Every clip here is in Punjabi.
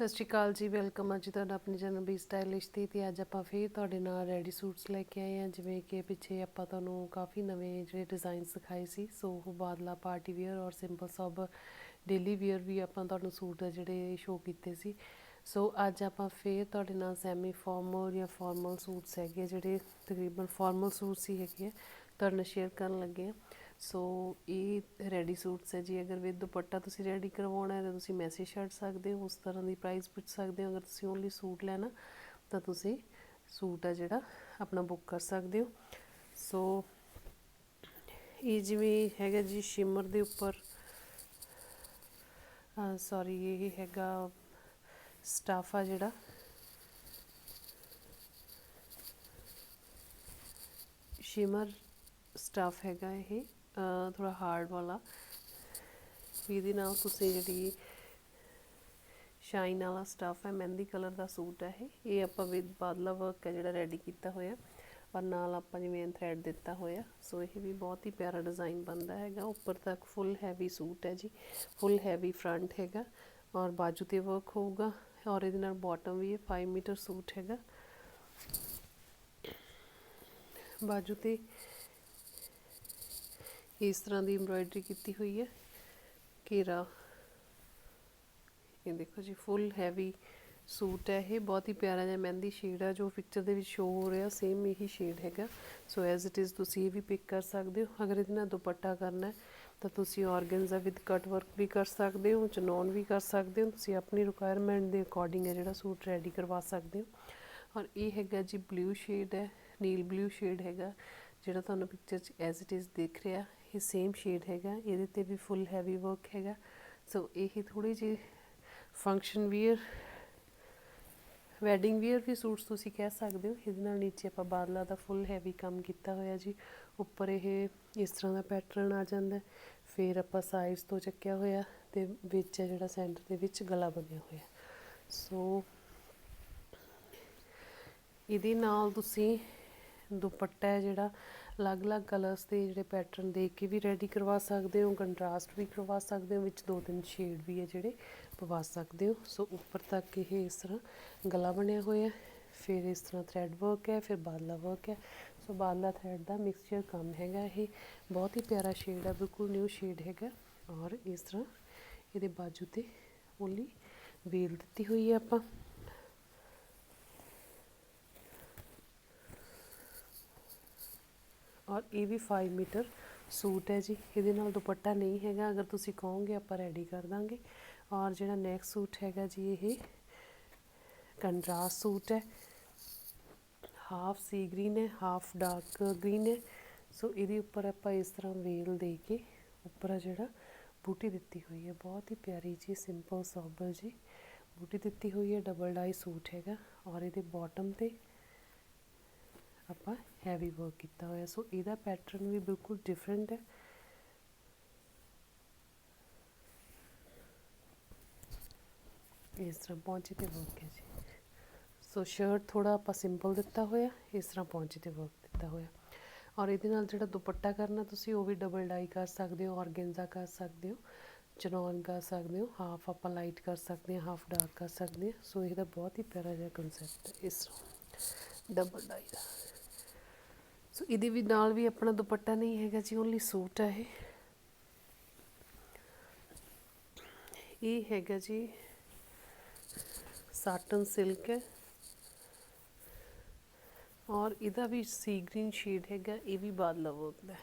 ਸਤਿ ਸ਼੍ਰੀ ਅਕਾਲ ਜੀ, ਵੈਲਕਮ ਆ ਜੀ ਤੁਹਾਡਾ ਆਪਣੇ ਚੈਨਲ ਬੀ ਸਟਾਈਲਿਸ਼ ਤੇ ਤੇ ਅੱਜ ਆਪਾਂ ਫੇਰ ਤੁਹਾਡੇ ਨਾਲ ਰੈਡੀ ਸੂਟਸ ਲੈ ਕੇ ਆਏ ਹਾਂ, ਜਿਵੇਂ ਕਿ ਪਿੱਛੇ ਆਪਾਂ ਤੁਹਾਨੂੰ ਕਾਫੀ ਨਵੇਂ ਜਿਹੜੇ ਡਿਜ਼ਾਈਨ ਸਿਖਾਏ ਸੀ, ਸੋ ਉਹ ਬਾਦਲਾ ਪਾਰਟੀ ਵੇਅਰ ਔਰ ਸਿੰਪਲ ਸਬ ਡੇਲੀ ਵੇਅਰ ਵੀ ਆਪਾਂ ਤੁਹਾਨੂੰ ਸੂਟ ਦੇ ਜਿਹੜੇ ਸ਼ੋਅ ਕੀਤੇ ਸੀ। ਸੋ ਅੱਜ ਆਪਾਂ ਫੇਰ ਤੁਹਾਡੇ ਨਾਲ ਸੈਮੀ ਫਾਰਮਲ ਜਾਂ ਫਾਰਮਲ ਸੂਟਸ ਹੈਗੇ ਆ, ਜਿਹੜੇ ਤਕਰੀਬਨ ਫਾਰਮਲ ਸੂਟਸ ਹੀ ਹੈਗੇ ਆ, ਤੁਹਾਡੇ ਨਾਲ ਸ਼ੇਅਰ ਕਰਨ ਲੱਗੇ ਆ ਸੋ ਇਹ ਰੈਡੀ ਸੂਟਸ ਹੈ ਜੀ। ਅਗਰ ਵਿਦ ਦੁਪੱਟਾ ਤੁਸੀਂ ਰੈਡੀ ਕਰਵਾਉਣਾ ਹੈ ਤਾਂ ਤੁਸੀਂ ਮੈਸੇਜ ਛੱਡ ਸਕਦੇ ਹੋ, ਉਸ ਤਰ੍ਹਾਂ ਦੀ ਪ੍ਰਾਈਸ ਪੁੱਛ ਸਕਦੇ ਹੋ। ਅਗਰ ਤੁਸੀਂ ਓਨਲੀ ਸੂਟ ਲੈਣਾ, ਤਾਂ ਤੁਸੀਂ ਸੂਟ ਆ ਜਿਹੜਾ ਆਪਣਾ ਬੁੱਕ ਕਰ ਸਕਦੇ ਹੋ। ਸੋ ਇਹ ਜਿਵੇਂ ਹੈਗਾ ਜੀ ਸ਼ਿਮਰ ਦੇ ਉੱਪਰ। ਸੌਰੀ ਇਹ ਹੈਗਾ ਸਟਾਫ ਆ ਜਿਹੜਾ। ਸ਼ਿਮਰ ਸਟਾਫ ਹੈਗਾ ਇਹ। ਥੋੜਾ ਹਾਰਡ ਵਾਲਾ। ਇਹਦੇ ਨਾਲ ਤੁਸੀਂ ਜਿਹੜੀ ਸ਼ਾਈਨ ਵਾਲਾ ਸਟਾਫ ਹੈ, ਮਹਿੰਦੀ ਕਲਰ ਦਾ ਸੂਟ ਹੈ ਇਹ। ਇਹ ਆਪਾਂ ਵਿਦ ਬਾਦਲਾ ਵਰਕ ਹੈ ਜਿਹੜਾ ਰੈਡੀ ਕੀਤਾ ਹੋਇਆ। ਔਰ ਨਾਲ ਆਪਾਂ ਜਿਵੇਂ ਥ੍ਰੈਡ ਦਿੱਤਾ ਹੋਇਆ। ਸੋ ਇਹ ਵੀ ਬਹੁਤ ਹੀ ਪਿਆਰਾ ਡਿਜ਼ਾਈਨ ਬਣਦਾ ਹੈਗਾ। ਉੱਪਰ ਤੱਕ ਫੁੱਲ ਹੈਵੀ ਸੂਟ ਹੈ ਜੀ। ਫੁੱਲ ਹੈਵੀ ਫਰੰਟ ਹੈਗਾ। ਔਰ ਬਾਜੂ ਤੇ ਵਰਕ ਹੋਊਗਾ। ਔਰ ਇਹਦੇ ਨਾਲ ਬਾਟਮ ਵੀ ਇਹ 5 ਮੀਟਰ ਸੂਟ ਹੈਗਾ। ਬਾਜੂ ਤੇ ਇਸ ਤਰ੍ਹਾਂ ਦੀ ਐਮਬ੍ਰਾਇਡਰੀ ਕੀਤੀ ਹੋਈ ਹੈ। ਘੇਰਾ। ਇਹ ਦੇਖੋ ਜੀ ਫੁੱਲ ਹੈਵੀ ਸੂਟ ਹੈ ਇਹ। ਬਹੁਤ ਹੀ ਪਿਆਰਾ ਜਿਹਾ ਮਹਿੰਦੀ ਸ਼ੇਡ ਹੈ ਜੋ ਪਿਕਚਰ ਦੇ ਵਿੱਚ ਸ਼ੋਅ ਹੋ ਰਿਹਾ। ਸੇਮ ਇਹੀ ਸ਼ੇਡ ਹੈਗਾ। ਸੋ ਐਜ਼ ਇਟ ਇਜ਼ ਤੁਸੀਂ ਇਹ ਵੀ ਪਿਕ ਕਰ ਸਕਦੇ ਹੋ। ਅਗਰ ਇਹਦੇ ਨਾਲ ਦੁਪੱਟਾ ਕਰਨਾ ਤਾਂ ਤੁਸੀਂ ਆਰਗਨਜ਼ਾ ਵਿਦ ਕਟ ਵਰਕ ਵੀ ਕਰ ਸਕਦੇ ਹੋ ਚਨੌਨ ਵੀ ਕਰ ਸਕਦੇ ਹੋ। ਤੁਸੀਂ ਆਪਣੀ ਰਿਕੁਆਇਰਮੈਂਟ ਦੇ ਅਕੋਰਡਿੰਗ ਹੈ ਜਿਹੜਾ ਸੂਟ ਰੈਡੀ ਕਰਵਾ ਸਕਦੇ ਹੋ। ਔਰ ਇਹ ਹੈਗਾ ਜੀ ਬਲੂ ਸ਼ੇਡ ਹੈ ਨੀਲ ਬਲੂ ਸ਼ੇਡ ਹੈਗਾ, ਜਿਹੜਾ ਤੁਹਾਨੂੰ ਪਿਕਚਰ 'ਚ ਐਜ਼ ਇਟ ਇਜ਼ ਦਿਖ ਰਿਹਾ। ਇਹ ਸੇਮ ਸ਼ੇਡ ਹੈਗਾ, ਇਹਦੇ ਤੇ ਵੀ ਫੁੱਲ ਹੈਵੀ ਵਰਕ ਹੈਗਾ। ਸੋ ਇਹ ਥੋੜੀ ਜਿਹੀ ਫੰਕਸ਼ਨ ਵੀਅਰ ਵੈਡਿੰਗ ਵੀਅਰ ਵੀ ਸੂਟਸ ਤੁਸੀਂ ਕਹਿ ਸਕਦੇ ਹੋ। ਇਹਦੇ ਨਾਲ ਨੀਚੇ ਆਪਾਂ ਬਾਦਲਾ ਦਾ ਫੁੱਲ ਹੈਵੀ ਕੰਮ ਕੀਤਾ ਹੋਇਆ ਜੀ। ਉੱਪਰ ਇਹ ਇਸ ਤਰ੍ਹਾਂ ਦਾ ਪੈਟਰਨ ਆ ਜਾਂਦਾ ਫਿਰ ਆਪਾਂ ਸਾਈਜ਼ ਤੋਂ ਚੱਕਿਆ ਹੋਇਆ ਤੇ ਵਿੱਚ ਜਿਹੜਾ ਸੈਂਟਰ ਦੇ ਵਿੱਚ ਗਲਾ ਬਣਿਆ ਹੋਇਆ। ਸੋ ਇਹਦੇ ਨਾਲ ਤੁਸੀਂ ਦੁਪੱਟਾ ਜਿਹੜਾ ਅਲੱਗ-ਅਲੱਗ ਕਲਰਸ ਦੇ ਜਿਹੜੇ ਪੈਟਰਨ ਦੇ ਕੇ ਵੀ ਰੈਡੀ ਕਰਵਾ ਸਕਦੇ ਹੋ ਕੰਟਰਾਸਟ ਵੀ ਕਰਵਾ ਸਕਦੇ ਹੋ, ਵਿੱਚ ਦੋ ਤਿੰਨ ਸ਼ੇਡ ਵੀ ਹੈ ਜਿਹੜੇ ਪਵਾ ਸਕਦੇ ਹੋ। ਸੋ ਉੱਪਰ ਤੱਕ ਇਹ ਇਸ ਤਰ੍ਹਾਂ ਗਲਾ ਬਣਿਆ ਹੋਇਆ ਫਿਰ ਇਸ ਤਰ੍ਹਾਂ ਥ੍ਰੈਡ ਵਰਕ ਹੈ, ਫਿਰ ਬਾਦਲਾ ਵਰਕ ਹੈ। ਸੋ ਬਾਦਲਾ ਥ੍ਰੈਡ ਦਾ ਮਿਕਸਚਰ ਕੰਮ ਹੈਗਾ ਇਹ। ਬਹੁਤ ਹੀ ਪਿਆਰਾ ਸ਼ੇਡ ਹੈ, ਬਿਲਕੁਲ ਨਿਊ ਸ਼ੇਡ ਹੈਗਾ। ਔਰ ਇਸ ਤਰ੍ਹਾਂ ਇਹਦੇ ਬਾਜੂ ਤੇ ਓਨਲੀ ਵੇਲ ਦਿੱਤੀ ਹੋਈ ਹੈ ਆਪਾਂ। ਔਰ ਇਹ ਵੀ 5 ਮੀਟਰ ਸੂਟ ਹੈ ਜੀ। ਇਹਦੇ ਨਾਲ ਦੁਪੱਟਾ ਨਹੀਂ ਹੈਗਾ। ਅਗਰ ਤੁਸੀਂ ਕਹੋਗੇ, ਆਪਾਂ ਰੈਡੀ ਕਰ ਦਾਂਗੇ। ਔਰ ਜਿਹੜਾ ਨੈਕਸਟ ਸੂਟ ਹੈਗਾ ਜੀ, ਇਹ ਕੰਟਰਾਸਟ ਸੂਟ ਹੈ। ਹਾਫ ਸੀ ਗ੍ਰੀਨ ਹੈ ਹਾਫ ਡਾਰਕ ਗ੍ਰੀਨ ਹੈ। ਸੋ ਇਹਦੇ ਉੱਪਰ ਆਪਾਂ ਇਸ ਤਰ੍ਹਾਂ ਵੇਲ ਦੇ ਕੇ ਉੱਪਰ ਜਿਹੜਾ ਬੂਟੀ ਦਿੱਤੀ ਹੋਈ ਹੈ। ਬਹੁਤ ਹੀ ਪਿਆਰੀ ਜੀ ਸਿੰਪਲ ਸੋਬਰ ਜੀ ਬੂਟੀ ਦਿੱਤੀ ਹੋਈ ਹੈ। ਡਬਲ ਡਾਈ ਸੂਟ ਹੈਗਾ। ਔਰ ਇਹਦੇ ਬਾਟਮ ਤੇ ਆਪਾਂ ਹੈਵੀ ਵਰਕ ਕੀਤਾ ਹੋਇਆ। ਸੋ ਇਹਦਾ ਪੈਟਰਨ ਵੀ ਬਿਲਕੁਲ ਡਿਫਰੈਂਟ ਹੈ। ਇਸ ਤਰ੍ਹਾਂ ਪਹੁੰਚੇ ਤੇ ਵਰਕ ਹੈ ਜੀ। ਸੋ ਸ਼ਰਟ ਥੋੜਾ ਆਪਾਂ ਸਿੰਪਲ ਦਿੱਤਾ ਹੋਇਆ, ਇਸ ਤਰ੍ਹਾਂ ਪਹੁੰਚੇ ਤੇ ਵਰਕ ਦਿੱਤਾ ਹੋਇਆ। ਔਰ ਇਹਦੇ ਨਾਲ ਜਿਹੜਾ ਦੁਪੱਟਾ ਕਰਨਾ ਤੁਸੀਂ, ਉਹ ਵੀ ਡਬਲ ਡਾਈ ਕਰ ਸਕਦੇ ਹੋ ਔਰਗੈਂਜ਼ਾ ਕਰ ਸਕਦੇ ਹੋ, ਚਨੌਨ ਕਰ ਸਕਦੇ ਹੋ ਹਾਫ ਆਪਾਂ ਲਾਈਟ ਕਰ ਸਕਦੇ ਹਾਂ ਹਾਫ ਡਾਰਕ ਕਰ ਸਕਦੇ ਹਾਂ। ਸੋ ਇਹਦਾ ਬਹੁਤ ਹੀ ਪਿਆਰਾ ਜਿਹਾ ਕਨਸੈਪਟ ਹੈ, ਇਸ ਡਬਲ ਡਾਈ ਦਾ। ਸੋ ਇਹਦੇ ਵੀ ਨਾਲ ਵੀ ਆਪਣਾ ਦੁਪੱਟਾ ਨਹੀਂ ਹੈਗਾ ਜੀ ਓਨਲੀ ਸੂਟ ਹੈ ਇਹ। ਇਹ ਹੈਗਾ ਜੀ ਸਾਟਨ ਸਿਲਕ ਹੈ। ਔਰ ਇਹਦਾ ਵੀ ਸੀ ਗ੍ਰੀਨ ਸ਼ੇਡ ਹੈਗਾ, ਇਹ ਵੀ ਬਾਦਲਾ ਵਰਕ ਦਾ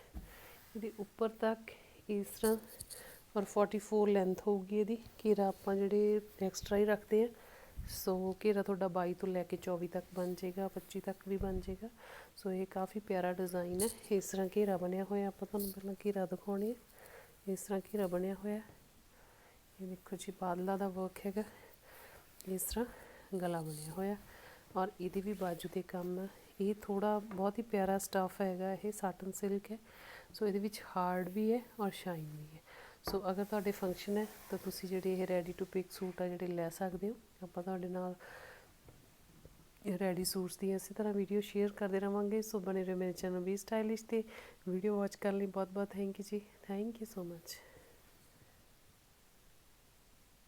ਇਹਦੇ ਉੱਪਰ ਤੱਕ ਇਸ ਤਰ੍ਹਾਂ, ਔਰ 44 ਲੈਂਥ ਹੋਊਗੀ ਇਹਦੀ। ਘੇਰਾ ਆਪਾਂ ਜਿਹੜੇ ਐਕਸਟਰਾ ਹੀ ਰੱਖਦੇ ਆ ਸੋ ਘੇਰਾ ਤੁਹਾਡਾ 22 ਤੋਂ ਲੈ ਕੇ 24 ਤੱਕ ਬਣ ਜਾਏਗਾ 25 ਤੱਕ ਵੀ ਬਣ ਜਾਏਗਾ। ਸੋ ਇਹ ਕਾਫੀ ਪਿਆਰਾ ਡਿਜ਼ਾਈਨ ਹੈ। ਇਸ ਤਰ੍ਹਾਂ ਘੇਰਾ ਬਣਿਆ ਹੋਇਆ ਆਪਾਂ ਤੁਹਾਨੂੰ ਪਹਿਲਾਂ ਘੇਰਾ ਦਿਖਾਉਣੀ ਹੈ। ਇਸ ਤਰ੍ਹਾਂ ਘੇਰਾ ਬਣਿਆ ਹੋਇਆ ਇਹ ਦੇਖੋ ਜੀ, ਬਾਦਲਾ ਦਾ ਵਰਕ ਹੈਗਾ। ਇਸ ਤਰ੍ਹਾਂ ਗਲਾ ਬਣਿਆ ਹੋਇਆ ਔਰ ਇਹਦੀ ਵੀ ਬਾਜੂ ਤੇ ਕੰਮ ਹੈ। ਇਹ ਥੋੜਾ ਬਹੁਤ ਹੀ ਪਿਆਰਾ ਸਟਫ ਹੈਗਾ। ਇਹ ਸਾਟਨ ਸਿਲਕ ਹੈ। ਸੋ ਇਹਦੇ ਵਿੱਚ ਹਾਰਡ ਵੀ ਹੈ ਔਰ ਸ਼ਾਈਨ ਵੀ ਹੈ। ਸੋ ਅਗਰ ਤੁਹਾਡੇ ਫੰਕਸ਼ਨ ਹੈ, ਤਾਂ ਤੁਸੀਂ ਜਿਹੜੇ ਇਹ ਰੈਡੀ ਟੂ ਪਿਕ ਸੂਟ ਆ ਜਿਹੜੇ ਲੈ ਸਕਦੇ ਹੋ, ਆਪਾਂ ਤੁਹਾਡੇ ਨਾਲ ਰੈਡੀ ਸੂਟਸ ਦੀ ਇਸੇ ਤਰ੍ਹਾਂ ਵੀਡੀਓ ਸ਼ੇਅਰ ਕਰਦੇ ਰਵਾਂਗੇ। ਸੋ ਬਣੇ ਰਹੋ ਮੇਰੇ ਚੈਨਲ ਵੀ ਸਟਾਈਲਿਸ਼ ਤੇ। ਵੀਡੀਓ ਵਾਚ ਕਰਨ ਲਈ ਬਹੁਤ ਬਹੁਤ ਥੈਂਕ ਯੂ ਜੀ। Thank you so much